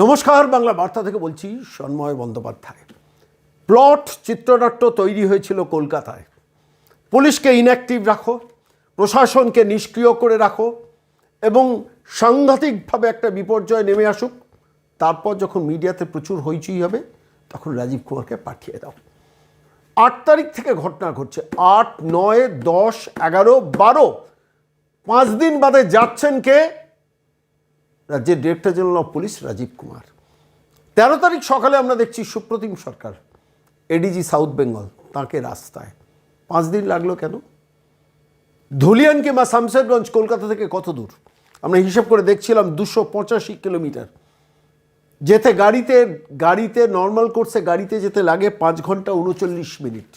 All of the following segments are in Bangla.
নমস্কার, বাংলা বার্তা থেকে বলছি সন্ময় বন্দ্যোপাধ্যায়। প্লট চিত্রনাট্য তৈরি হয়েছিল কলকাতায়। পুলিশকে ইনঅ্যাক্টিভ রাখো, প্রশাসনকে নিষ্ক্রিয় করে রাখো এবং সাংঘাতিকভাবে একটা বিপর্যয় নেমে আসুক, তারপর যখন মিডিয়াতে প্রচুর হইচই হবে, তখন রাজীব কুমারকে পাঠিয়ে দাও। আট তারিখ থেকে ঘটনা ঘটছে। আট, নয়, দশ, এগারো, বারো, পাঁচ দিন বাদে যাচ্ছেন কে? রাজ্যের director general of police Rajeev Kumar. তেরো তারিখ সকালে আমরা দেখছি সুপ্রতিম সরকার এডিজি সাউথ বেঙ্গল তাকে রাস্তায়। পাঁচ দিন লাগল কেন? ধুলিয়ান কিংবা শামশেরগঞ্জ, কলকাতা থেকে কত দূর? আমরা হিসাব করে দেখছিলাম দুশো পঁচাশি কিলোমিটার। যেতে গাড়িতে গাড়িতে নর্মাল কোর্সে গাড়িতে যেতে লাগে পাঁচ ঘণ্টা উনচল্লিশ মিনিট।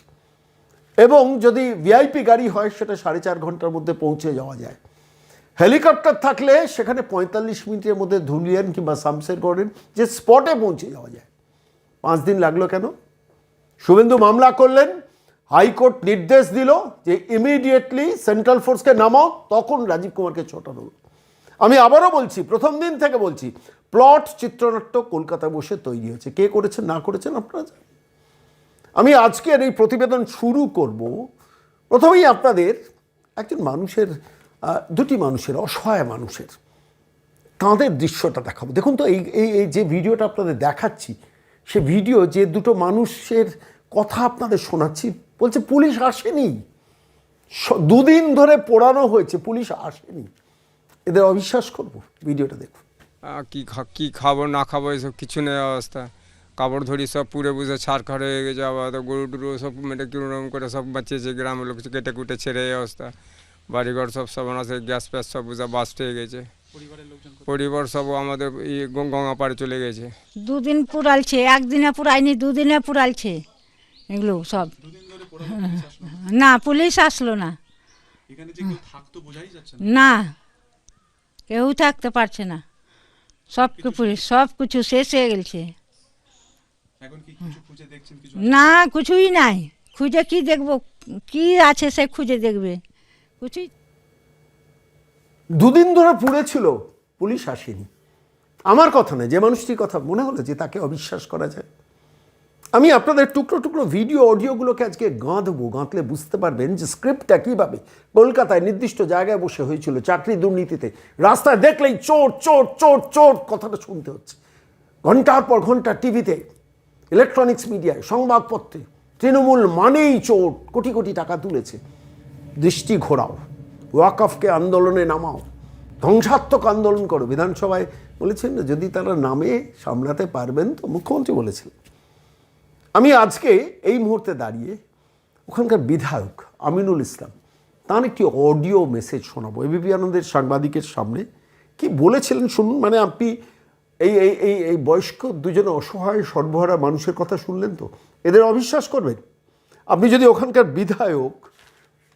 এবং যদি ভিআইপি গাড়ি হয়, সেটা সাড়ে চার ঘণ্টার মধ্যে পৌঁছে যাওয়া যায়। হেলিকপ্টার থাকলে সেখানে পঁয়তাল্লিশ মিনিটের মধ্যে ধুলিয়ান কিংবা শামশেরগড়ের যে স্পটে পৌঁছে যাওয়া যায় পাঁচ দিন লাগল কেন শুভেন্দু মামলা করলেন, হাইকোর্ট নির্দেশ দিল যে ইমিডিয়েটলি সেন্ট্রাল ফোর্সকে নামাও, তখন রাজীব কুমারকে ছোটানো। আমি আবারও বলছি, প্রথম দিন থেকে বলছি, প্লট চিত্রনাট্য কলকাতায় বসে তৈরি হয়েছে কে করেছেন, না করেছেন আপনারা জানেন। আমি আজকের এই প্রতিবেদন শুরু করব প্রথমেই আপনাদের একজন মানুষের দুটি মানুষের, অসহায় মানুষের। তাঁদের দৃশ্যটা দেখাবো। দেখুন তো, এই এই যে ভিডিওটা আপনাদের দেখাচ্ছি, সে ভিডিও যে দুটো মানুষের কথা আপনাদের শোনাচ্ছি, বলছে পুলিশ আসেনি। দুদিন ধরে পোড়ানো হয়েছে, পুলিশ আসেনি। এদের অবিশ্বাস করব, ভিডিওটা দেখুন। কি কি খাব, না খাব, এসব কিছু নেই অবস্থা। কাপড় ধরি সব পুড়ে বুঝে ছাড়খাড় হয়ে গেছে, আবার গরু টুরু সব মেটে কিরম করে সব বাঁচিয়েছে, গ্রামের লোক কেটে কুটে ছেড়ে অবস্থা। বাড়িঘর সব সর্বনাশে গ্যাস ফ্যাস সব বুঝে বাস্ট হয়ে গেছে। পরিবার সব আমাদের গঙ্গা পাড়ে চলে গেছে। দুদিন পুরালছে একদিনে পুরায়নি দুদিনে পুরালছে এগুলো সব। না? পুলিশ আসলো না। না। না কেউ থাকতে পারছে না। সব পুলিশ সব কিছু শেষ হয়ে গেছে। এখন কি কিছু খুঁজে দেখছেন কিছু? না কিছুই নাই। খুঁজে কি দেখব? কি আছে সে খুঁজে দেখবে? কিছুই দুদিন ধরে পুড়েছিল পুলিশ আসেনি। আমার কথা নয়, যে মানুষটির কথা মনে হলো যে তাকে অবিশ্বাস করা যায়। আমি আপনাদের টুকরো টুকরো ভিডিও, অডিওগুলোকে আজকে গাঁধবো, গাঁথলে বুঝতে পারবেন যে স্ক্রিপ্টটা কীভাবে কলকাতায় নির্দিষ্ট জায়গায় বসে হয়েছিল চাকরি দুর্নীতিতে। রাস্তায় দেখলেই চোর চোর চোর চোর কথাটা শুনতে হচ্ছে। ঘণ্টার পর ঘণ্টা টিভিতে ইলেকট্রনিক্স মিডিয়ায় সংবাদপত্রে, তৃণমূল মানেই চোর কোটি কোটি টাকা তুলেছে। দৃষ্টি ঘোরাও, ওয়াকফকে আন্দোলনে নামাও, ধ্বংসাত্মক আন্দোলন করো। বিধানসভায় বলেছেন না, যদি তারা নামে সামলাতে পারবেন তো মুখ্যমন্ত্রী বলেছিলেন। আমি আজকে এই মুহূর্তে দাঁড়িয়ে ওখানকার বিধায়ক আমিনুল ইসলাম, তার একটি অডিও মেসেজ শোনাবো। এবিপি আনন্দের সাংবাদিকের সামনে কি বলেছিলেন শুনুন মানে আপনি এই এই এই এই বয়স্ক দুজনে অসহায় সর্বহারা মানুষের কথা শুনলেন তো? এদের অবিশ্বাস করবেন? আপনি যদি ওখানকার বিধায়ক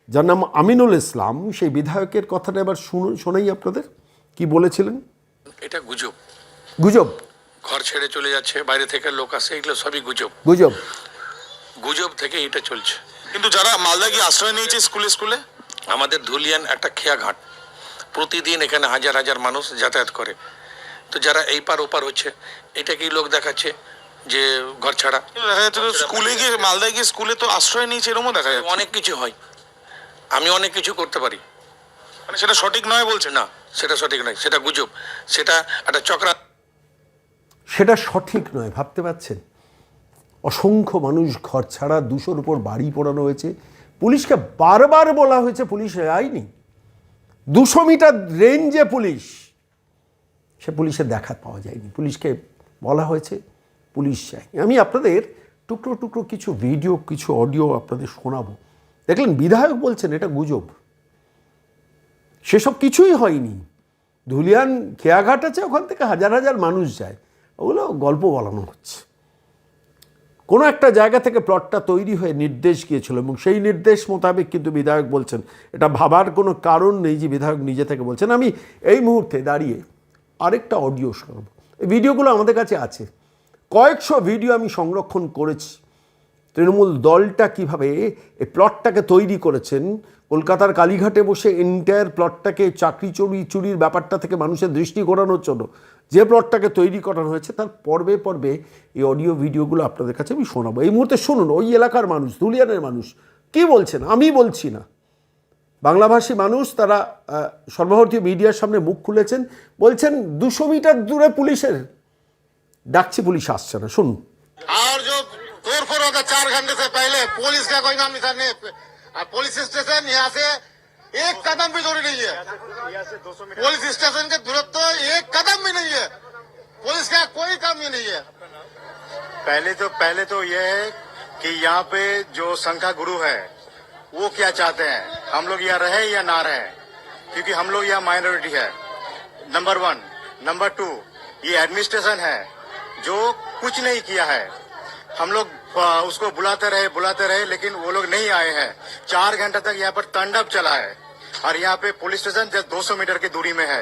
যার নাম আমিনুল ইসলাম সেই বিধায়কের কথাটা এবার শুনুন শোনাই আপনাদের। কি বলেছিলেন? এটা গুজব। গুজব? ঘর ছেড়ে চলে যাচ্ছে বাইরে থেকে লোক আসে এগুলো সবই গুজব। গুজব? গুজব থেকে এটা চলছে। কিন্তু যারা মালদা গিয়ে আশ্রয় নিয়েছে স্কুলে স্কুলে আমাদের ধুলিয়ান একটা খেয়া ঘাট প্রতিদিন এখানে হাজার হাজার মানুষ যাতায়াত করে। তো যারা এই পার ওপার হচ্ছে এটাকেই লোক দেখাচ্ছে যে ঘর ছাড়া? দেখা যাচ্ছে স্কুলে গিয়ে মালদা গিয়ে স্কুলে তো আশ্রয় নিয়েছে এরকমও দেখা যাচ্ছে। অনেক কিছু হয়। আমি অনেক কিছু করতে পারি। মানে সেটা সঠিক নয় বলছে না সেটা সঠিক নয় সেটা গুজব সেটা একটা চক্রা সেটা সঠিক নয় ভাবতে পারছেন? অসংখ্য মানুষ ঘর ছাড়া দুশোর উপর বাড়ি পোড়ানো হয়েছে। পুলিশকে বারবার বলা হয়েছে পুলিশ আইনি। দুশো মিটার রেঞ্জে পুলিশ। সে পুলিশের দেখা পাওয়া যায়নি। পুলিশকে বলা হয়েছে পুলিশ যায়নি আমি আপনাদের টুকরো টুকরো কিছু ভিডিও কিছু অডিও আপনাদের শোনাবো। দেখলেন বিধায়ক বলছেন, এটা গুজব। সেসব কিছুই হয়নি। ধুলিয়ান খেয়াঘাট আছে, ওখান থেকে হাজার হাজার মানুষ যায়। ওগুলো গল্প বলানো হচ্ছে। কোনো একটা জায়গা থেকে প্লটটা তৈরি হয়ে নির্দেশ গিয়েছিল এবং সেই নির্দেশ মোতাবেক কিন্তু বিধায়ক বলছেন, এটা ভাবার কোনো কারণ নেই যে বিধায়ক নিজে থেকে বলছেন। আমি এই মুহূর্তে দাঁড়িয়ে আরেকটা অডিও শোনাবো। এই ভিডিওগুলো আমাদের কাছে আছে। কয়েকশো ভিডিও আমি সংরক্ষণ করেছি। তৃণমূল দলটা কীভাবে এই প্লটটাকে তৈরি করেছেন? কলকাতার কালীঘাটে বসে এন্টায়ার প্লটটাকে চাকরি চুরি, চুরির ব্যাপারটা থেকে মানুষের দৃষ্টি ঘোরানোর জন্য যে প্লটটাকে তৈরি করানো হয়েছে, তার পর্বে পর্বে এই অডিও ভিডিওগুলো আপনাদের কাছে আমি শোনাবো। এই মুহূর্তে শুনুন, ওই এলাকার মানুষ ধুলিয়ানের মানুষ, কি বলছেন? আমি বলছি না। বাংলাভাষী মানুষ, তারা সর্বভারতীয় মিডিয়ার সামনে মুখ খুলেছেন, বলছেন দুশো মিটার দূরে পুলিশের, ডাকছি পুলিশ আসছে না, শুনুন। और जो तोड़ फोड़ होता चार घंटे से पहले। पुलिस का कोई नाम निशान नहीं है। पुलिस स्टेशन यहाँ से एक कदम भी दूरी नहीं है। पुलिस स्टेशन के दूरत्व तो एक कदम भी नहीं है। पुलिस का कोई काम ही नहीं है। पहले तो पहले तो ये है कि यहाँ पे जो संख्या गुरु है, वो क्या चाहते हैं? हम लोग यहाँ रहे या ना रहे? क्योंकि हम लोग यहाँ माइनॉरिटी है। Number one. नंबर टू, ये एडमिनिस्ट्रेशन है, जो कुछ नहीं किया है। हम लोग उसको बुलाते रहे बुलाते रहे, लेकिन वो लोग नहीं आए हैं। चार घंटे तक यहाँ पर तांडव चला है और यहाँ पे पुलिस स्टेशन जस्ट 200 मीटर की दूरी में है।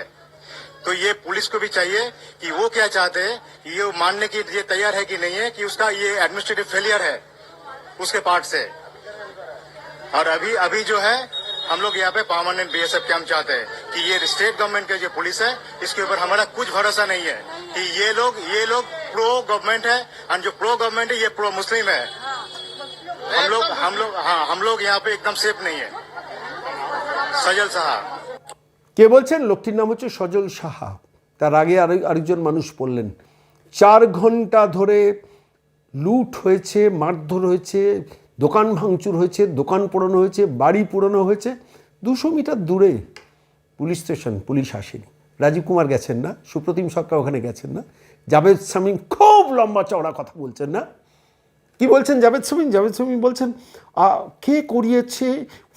तो ये पुलिस को भी चाहिए कि वो क्या चाहते हैं, ये मानने की ये तैयार है कि नहीं है कि उसका ये एडमिनिस्ट्रेटिव फेलियर है उसके पार्ट से। और अभी अभी जो है, हम लोग यहाँ पे परमानेंट बीएसएफ कैंप चाहते हैं कि ये स्टेट गवर्नमेंट का जो पुलिस है, इसके ऊपर हमारा कुछ भरोसा नहीं है कि ये लोग ये लोग प्रो गवर्नमेंट है और जो प्रो गवर्नमेंट है ये प्रो मुस्लिम है हम लोग हम लोग हाँ हम लोग यहाँ पे एकदम सेफ नहीं है सजल साहब কে বলছেন লোকটির নাম হচ্ছে সজল সাহা তার আগে আরেক আরেকজন মানুষ বললেন চার ঘন্টা ধরে লুট হয়েছে মারধর হয়েছে দোকান ভাঙচুর হয়েছে দোকান পোড়ানো হয়েছে বাড়ি পোড়ানো হয়েছে দুশো মিটার দূরে পুলিশ স্টেশন পুলিশ আসেনি রাজীব কুমার গেছেন না সুপ্রতিম সরকার ওখানে গেছেন না জাভেদ শামীম খুব লম্বা চওড়া কথা বলছেন না? কি বলছেন জাভেদ শামীম? জাভেদ শামীম বলছেন কে করিয়েছে?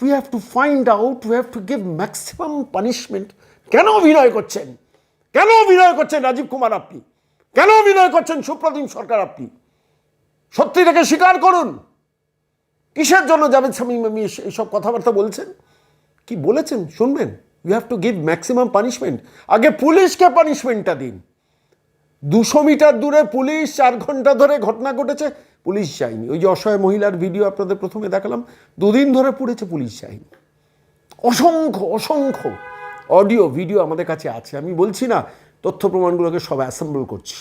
We have to find out we have to give maximum punishment কেন অভিনয় করছেন? কেন অভিনয় করছেন রাজীব কুমার আপনি? কেন অভিনয় করছেন সুপ্রতিম সরকার আপনি? সত্যিটাকে স্বীকার করুন। কিসের জন্য জাভেদ শামীম আমি এইসব কথাবার্তা বলছেন? কি বলেছেন? শুনবেন। You have to give maximum punishment আগে পুলিশকে পানিশমেন্টটা দিন। দুশো মিটার দূরে পুলিশ চার ঘণ্টা ধরে ঘটনা ঘটেছে, পুলিশ যায়নি। ওই যে অসহায় মহিলার ভিডিও আপনাদের প্রথমে দেখালাম, দুদিন ধরে পড়েছে পুলিশ যায়নি। অসংখ্য অসংখ্য অডিও, ভিডিও আমাদের কাছে আছে। আমি বলছি না, তথ্য প্রমাণগুলোকে সব অ্যাসেম্বল করছি।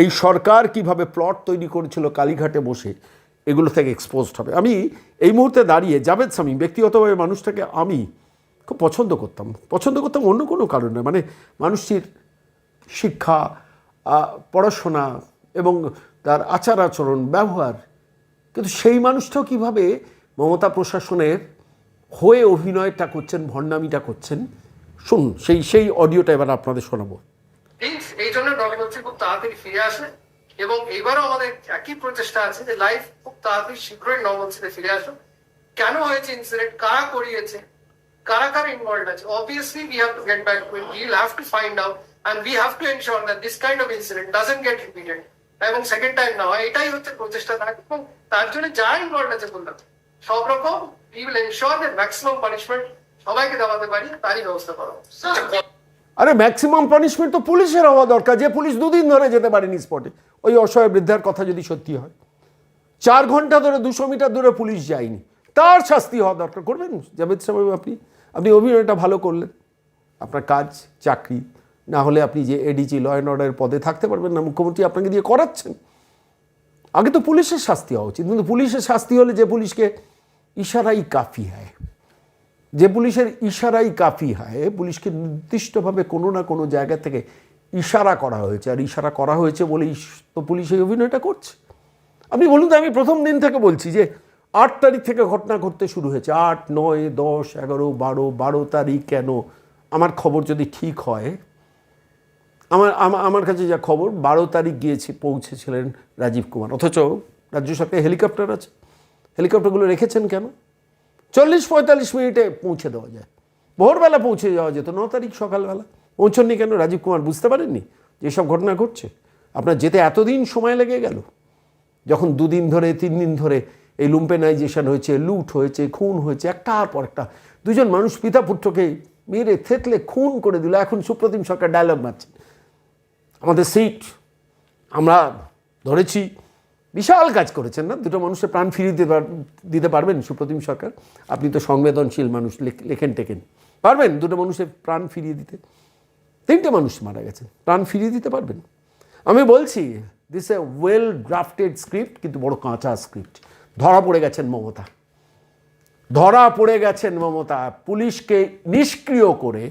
এই সরকার কীভাবে প্লট তৈরি করেছিল, কালীঘাটে বসে, এগুলো থেকে এক্সপোজড হবে। আমি এই মুহূর্তে দাঁড়িয়ে, জাভেদ সামি, ব্যক্তিগতভাবে মানুষটাকে আমি খুব পছন্দ করতাম। পছন্দ করতাম অন্য কোনো কারণে মানে মানুষটির শিক্ষা পড়াশোনা এবং তার আচার আচরণ, ব্যবহার। কিন্তু সেই মানুষটাও কীভাবে মমতা প্রশাসনের হয়ে অভিনয়টা করছেন, ভণ্ডামিটা করছেন, শুনুন, সেই সেই অডিওটা এবার আপনাদের শোনাবো। এই এই জন্য নবীনত্রী খুব তাড়াতাড়ি ফিরে আসে এবং এবারও আমাদের একই প্রচেষ্টা আছে যে লাইফ খুব তাড়াতাড়ি শীঘ্রই নবমন্ত্রীতে ফিরে আসুন কেন হয়েছে ইনসিডেন্ট কারা করিয়েছে? কারা কারা ইনভলভ আছে? Obviously we have to get back will will have to find out and we have to ensure that this kind of incident doesn't get repeated এবং সেকেন্ড টাইম না হয় এটাই হচ্ছে প্রচেষ্টা থাকে এবং তার জন্য যা ইনভলভ আছে বললাম সব রকম we will ensure that maximum punishment সবাইকে দেওয়াতে পারি তারই ব্যবস্থা করা। হবে। আরে ম্যাক্সিমাম পানিশমেন্ট তো পুলিশের হওয়া দরকার যে পুলিশ দুদিন ধরে যেতে পারেনি স্পটে ওই অসহায় বৃদ্ধার কথা যদি সত্যি হয়। চার ঘণ্টা ধরে দুশো মিটার দূরে পুলিশ যায়নি। তার শাস্তি হওয়া দরকার। করবেন জাভেদ সাহেব আপনি আপনি অভিনয়টা ভালো করলেন। আপনার কাজ চাকরি না হলে আপনি যে এডিজি ল অ্যান্ড অর্ডারের পদে থাকতে পারবেন না, মুখ্যমন্ত্রী আপনাকে দিয়ে করাচ্ছেন। আগে তো পুলিশের শাস্তি হওয়া উচিত, কিন্তু পুলিশের শাস্তি হলে যে পুলিশকে ইশারাই কাফি হয়, যে পুলিশের ইশারাই কাফি হয়, পুলিশকে নির্দিষ্টভাবে কোনো না কোনো জায়গা থেকে ইশারা করা হয়েছে, আর ইশারা করা হয়েছে বলেই তো পুলিশ এই অভিনয়টা করছে। আপনি বলুন তো, আমি প্রথম দিন থেকে বলছি যে আট তারিখ থেকে ঘটনা ঘটতে শুরু হয়েছে, আট, নয়, দশ, এগারো, বারো বারো তারিখ কেন? আমার খবর যদি ঠিক হয় আমার আমার কাছে যা খবর, বারো তারিখ গিয়েছে, পৌঁছেছিলেন রাজীব কুমার। অথচ রাজ্য সরকারে হেলিকপ্টার আছে। হেলিকপ্টারগুলো রেখেছেন কেন? চল্লিশ পঁয়তাল্লিশ মিনিটে পৌঁছে দেওয়া যায়। ভোরবেলা পৌঁছে যাওয়া যেত, ন তারিখ সকালবেলা। পৌঁছননি কেন? রাজীব কুমার বুঝতে পারেননি যে যেসব ঘটনা ঘটছে। আপনার যেতে এতদিন সময় লেগে গেল? যখন দুদিন ধরে, তিন দিন ধরে এই লুম্পেনাইজেশন হয়েছে, লুট হয়েছে, খুন হয়েছে, একটার পর একটা। দুজন মানুষ পিতা পুত্রকে মেরে থেতলে খুন করে দিল। এখন সুপ্রতিম সরকার ডায়লগ মারছেন আমাদের সিট আমরা ধরেছি, বিশাল কাজ করেছেন না? দুটো মানুষের প্রাণ ফিরিয়ে দিতে দিতে পারবেন সুপ্রতিম সরকার? আপনি তো সংবেদনশীল মানুষ, লেখ- লেখেন টেকেন পারবেন দুটো মানুষের প্রাণ ফিরিয়ে দিতে? তিনটে মানুষ মারা গেছে প্রাণ ফিরিয়ে দিতে পারবেন? আমি বলছি this a well drafted script কিন্তু বড় কাঁচা স্ক্রিপ্ট ধরা পড়ে গেছেন মমতা। ধরা পড়ে গেছেন মমতা। পুলিশকে নিষ্ক্রিয় করে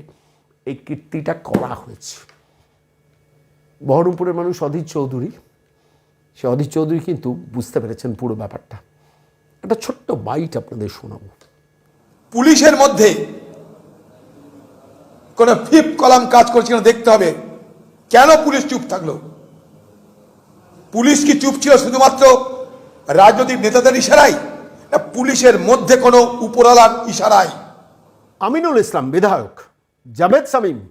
এই কীর্তিটা করা হয়েছে। বহরমপুরের মানুষ অধীর চৌধুরী। সে অধীর চৌধুরী কিন্তু বুঝতে পেরেছেন পুরো ব্যাপারটা। একটা ছোট্ট বাইট আপনাদের শোনাবো। পুলিশের মধ্যে কোনো ফিফ কলাম কাজ করছে কিনা দেখতে হবে। কেন পুলিশ চুপ থাকল? পুলিশ কি চুপ ছিল শুধুমাত্র রাজনৈতিক নেতাদের ইশারায় না পুলিশের মধ্যে কোনো উপরালার ইশারায়? আমিনুল ইসলাম বিধায়ক জাভেদ সামিম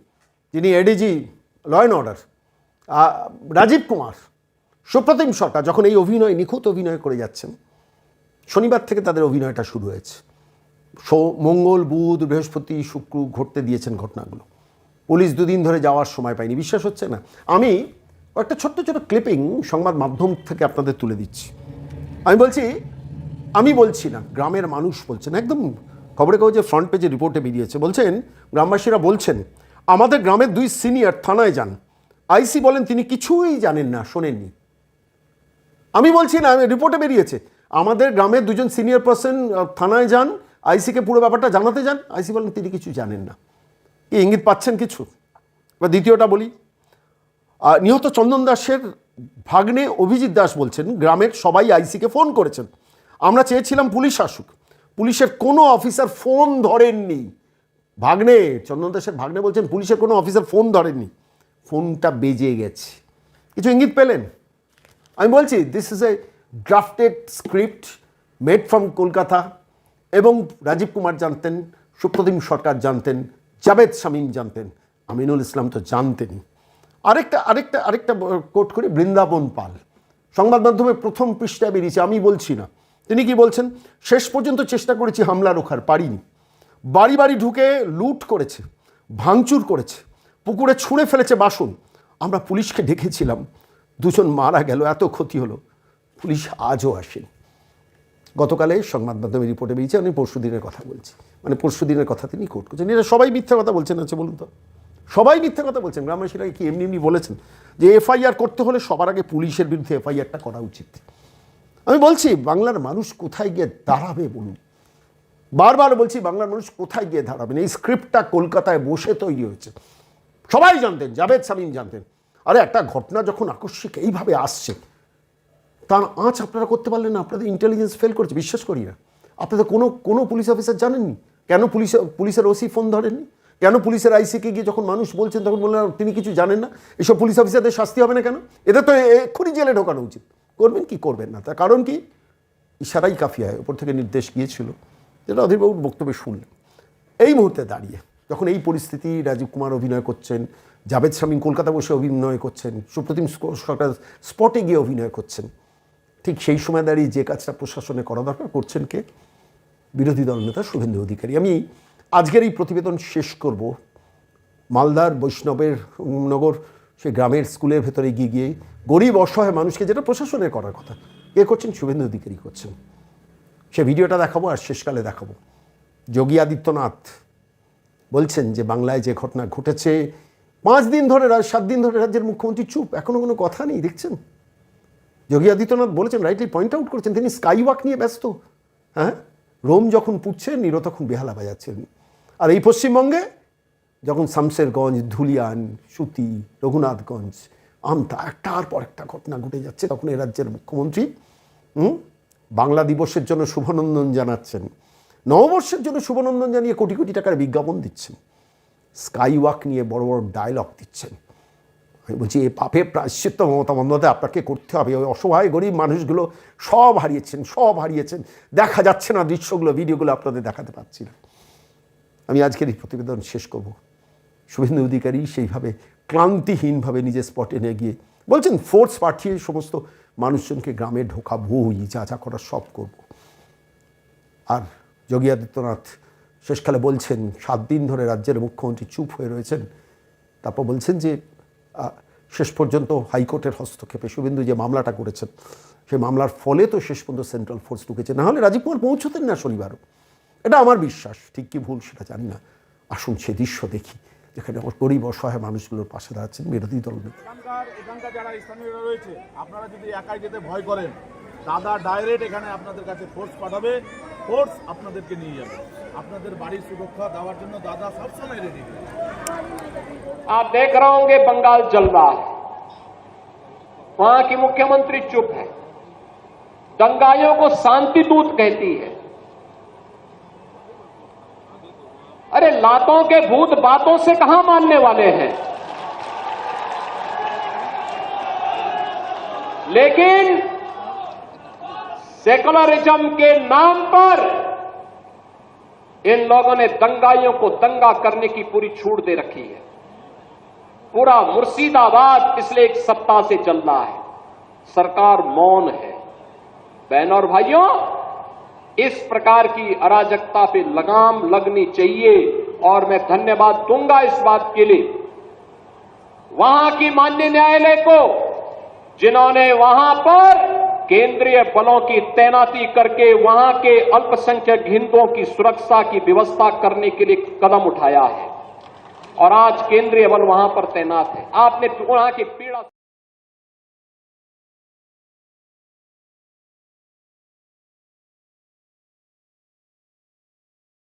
যিনি ADG law and order Rajeev Kumar, Supratim Sarkar যখন এই অভিনয়, নিখুঁত অভিনয় করে যাচ্ছেন, শনিবার থেকে তাদের অভিনয়টা শুরু হয়েছে। মঙ্গল, বুধ, বৃহস্পতি, শুক্র ঘটতে দিয়েছেন ঘটনাগুলো। পুলিশ দুদিন ধরে যাওয়ার সময় পায়নি। বিশ্বাস হচ্ছে না? আমি একটা ছোট্ট ছোট্ট ক্লিপিং সংবাদ মাধ্যম থেকে আপনাদের তুলে দিচ্ছি। আমি বলছি আমি বলছি না, গ্রামের মানুষ বলছেন, একদম খবরের কাগজে ফ্রন্ট পেজে রিপোর্টে বেরিয়েছে। বলছেন, গ্রামবাসীরা বলছেন, আমাদের গ্রামের দুই সিনিয়র থানায় যান। আইসি বলেন, তিনি কিছুই জানেন না, শোনেননি। আমি বলছি, না, আমি রিপোর্টে বেরিয়েছে। আমাদের গ্রামের দুজন সিনিয়র পার্সন থানায় যান, আইসিকে পুরো ব্যাপারটা জানাতে যান। আইসি বলেন, তিনি কিছু জানেন না। কি, ইঙ্গিত পাচ্ছেন কিছু? বা দ্বিতীয়টা বলি। নিহত চন্দন দাসের ভাগ্নে অভিজিৎ দাস বলছেন, গ্রামের সবাই আইসিকে ফোন করেছেন। আমরা চেয়েছিলাম পুলিশ আসুক। পুলিশের কোনো অফিসার ফোন ধরেননি। ভাগ্নে, চন্দন দাসের ভাগ্নে বলছেন, পুলিশের কোনো অফিসার ফোন ধরেননি। ফোনটা বেজে গেছে। কিছু ইঙ্গিত পেলেন? আমি বলছি this is a drafted script made from Kolkata এবং রাজীব কুমার জানতেন, সুপ্রতিম সরকার জানতেন, জাভেদ শামীম জানতেন, আমিনুল ইসলাম তো জানতেনই। আরেকটা আরেকটা আরেকটা কোট করি, বৃন্দাবন পাল। সংবাদ মাধ্যমে প্রথম পৃষ্ঠায় বেরিয়েছে, আমি বলছি না। তিনি কি বলছেন? শেষ পর্যন্ত চেষ্টা করেছি হামলা রোখার, পারিনি। বাড়ি বাড়ি ঢুকে লুট করেছে, ভাঙচুর করেছে পুকুরে ছুঁড়ে ফেলেছে বাসন। আমরা পুলিশকে ডেকেছিলাম। দুজন মারা গেল, এত ক্ষতি হলো। পুলিশ আজও আসেনি। গতকালে সংবাদ মাধ্যমে রিপোর্টে বেরিয়েছে, আমি পরশু দিনের কথা বলছি। মানে পরশু দিনের কথা তিনি কোর্ট করছেন। এরা সবাই মিথ্যা কথা বলছেন আছে বলুন তো। সবাই মিথ্যা কথা বলছেন। গ্রামবাসীরা কি এমনি এমনি বলেছেন যে এফআইআর করতে হলে সবার আগে পুলিশের বিরুদ্ধে এফআইআরটা করা উচিত। আমি বলছি, বাংলার মানুষ কোথায় গিয়ে দাঁড়াবে বলুন? বারবার বলছি, বাংলার মানুষ কোথায় গিয়ে দাঁড়াবেন এই স্ক্রিপ্টটা কলকাতায় বসে তৈরি হয়েছে। সবাই জানতেন, জাভেদ সামিম জানতেন। আরে একটা ঘটনা যখন আকস্মিক এইভাবে আসছে, তার আঁচ আপনারা করতে পারলেন না, আপনাদের ইন্টেলিজেন্স ফেল করছে, বিশ্বাস করি না। আপনাদের কোনো কোনো পুলিশ অফিসার জানেননি? কেন পুলিশ পুলিশের ওসি ফোন ধরেননি? কেন পুলিশের আইসিকে গিয়ে যখন মানুষ বলছেন, তখন বললেন তিনি কিছু জানেন না? এসব পুলিশ অফিসারদের শাস্তি হবে না কেন? এদের তো এক্ষুনি জেলে ঢোকানো উচিত। করবেন কি করবেন না? তার কারণ কি? ইশারাই কাফিয়ায় ওপর থেকে নির্দেশ গিয়েছিল। যেটা অধীরবাবুর বক্তব্যে শুনলেন। এই মুহূর্তে দাঁড়িয়ে যখন এই পরিস্থিতি রাজীব কুমার অভিনয় করছেন, জাভেদ শামীম কলকাতা বসে অভিনয় করছেন, সুপ্রতিম সরকার স্পটে গিয়ে অভিনয় করছেন। ঠিক সেই সময় দাঁড়িয়ে যে কাজটা প্রশাসনে করা দরকার, করছেন কে? বিরোধী দল নেতা শুভেন্দু অধিকারী। আমি আজকের এই প্রতিবেদন শেষ করব। মালদার বৈষ্ণবের নগর সেই গ্রামের স্কুলের ভেতরে গিয়ে গিয়ে গরিব, অসহায় মানুষকে যেটা প্রশাসনের করার কথা, এ করছেন শুভেন্দু অধিকারী করছেন। সে ভিডিওটা দেখাবো আর শেষকালে দেখাবো। যোগী আদিত্যনাথ বলছেন যে বাংলায় যে ঘটনা ঘটেছে, পাঁচ দিন ধরে সাত দিন ধরে রাজ্যের মুখ্যমন্ত্রী চুপ, এখনও কোনো কথা নেই, দেখছেন? যোগী আদিত্যনাথ বলেছেন রাইটলি পয়েন্ট আউট করেছেন, তিনি স্কাই ওয়াক নিয়ে ব্যস্ত। হ্যাঁ? রোম যখন পুড়ছে, নিরো তখন বেহালা বাজাচ্ছেন। আর এই পশ্চিমবঙ্গে, যখন শামশেরগঞ্জ, ধুলিয়ান, সুতি, রঘুনাথগঞ্জ, আমতা, একটার পর একটা ঘটনা ঘটে যাচ্ছে, তখন এই রাজ্যের মুখ্যমন্ত্রী বাংলা দিবসের জন্য শুভনন্দন জানাচ্ছেন। নববর্ষের জন্য শুভনন্দন জানিয়ে কোটি কোটি টাকার বিজ্ঞাপন দিচ্ছেন। স্কাই ওয়াক নিয়ে বড় বড় ডায়লগ দিচ্ছেন। আমি বলছি এই পাপের প্রায়শ্চিত্ত মমতা বন্দ্যোপাধ্যায়, আপনাকে করতে হবে। ওই অসহায় গরিব মানুষগুলো সব হারিয়েছেন সব হারিয়েছেন। দেখা যাচ্ছে না দৃশ্যগুলো, ভিডিওগুলো আপনাদের দেখাতে পাচ্ছি না। আমি আজকের এই প্রতিবেদন শেষ করব। শুভেন্দু অধিকারী সেইভাবে ক্লান্তিহীনভাবে নিজের স্পটে নিয়ে গিয়ে বলছেন ফোর্স পাঠিয়ে সমস্ত মানুষজনকে গ্রামে ঢোকাবোই যা যা করার সব করব। আর যোগী আদিত্যনাথ শেষকালে বলছেন, সাত দিন ধরে রাজ্যের মুখ্যমন্ত্রী চুপ হয়ে রয়েছেন। তারপর বলছেন যে শেষ পর্যন্ত হাইকোর্টের হস্তক্ষেপে শুভেন্দু যে মামলাটা করেছেন, সেই মামলার ফলে তো শেষ পর্যন্ত সেন্ট্রাল ফোর্স ঢুকেছে। না হলে রাজীব কুমার পৌঁছতেন না শনিবারও। এটা আমার বিশ্বাস, ঠিক কি ভুল সেটা জানি না। আসুন সে দৃশ্য দেখি, যেখানে গরিব, অসহায় মানুষগুলোর পাশে দাঁড়াচ্ছেন বিরোধী দল এখানকার যারা আপনারা যদি একাই যেতে ভয় করেন, দাদা ডাইরেক্ট এখানে আপনাদের কাছে ফোর্স পাঠাবে। ফোর্স আপনাদেরকে নিয়ে যাবে আপনাদের বাড়ির সুরক্ষা দেওয়ার জন্য দাদা সবসময় রেডি आप देख रहे होंगे बंगाल जल रहा है वहां की मुख्यमंत्री चुप है दंगाइयों को शांति दूत कहती है अरे लातों के भूत बातों से कहां मानने वाले हैं लेकिन सेकुलरिज्म के नाम पर इन लोगों ने दंगाइयों को दंगा करने की पूरी छूट दे रखी है। पूरा मुर्शिदाबाद पिछले एक सप्ताह से चल रहा है। सरकार मौन है। बहनों और भाइयों, इस प्रकार की अराजकता पे लगाम लगनी चाहिए और मैं धन्यवाद दूँगा इस बात के लिए। वहाँ की मान्य न्यायालय को, जिन्होंने वहाँ पर केंद्रीय बलों की तैनाती करके वहाँ के अल्पसंख्यक हिंदुओं की सुरक्षा की व्यवस्था करने के लिए कदम उठाया है। और आज केंद्रीय बल वहाँ पर तैनात है। आपने वहाँ की पीड़ा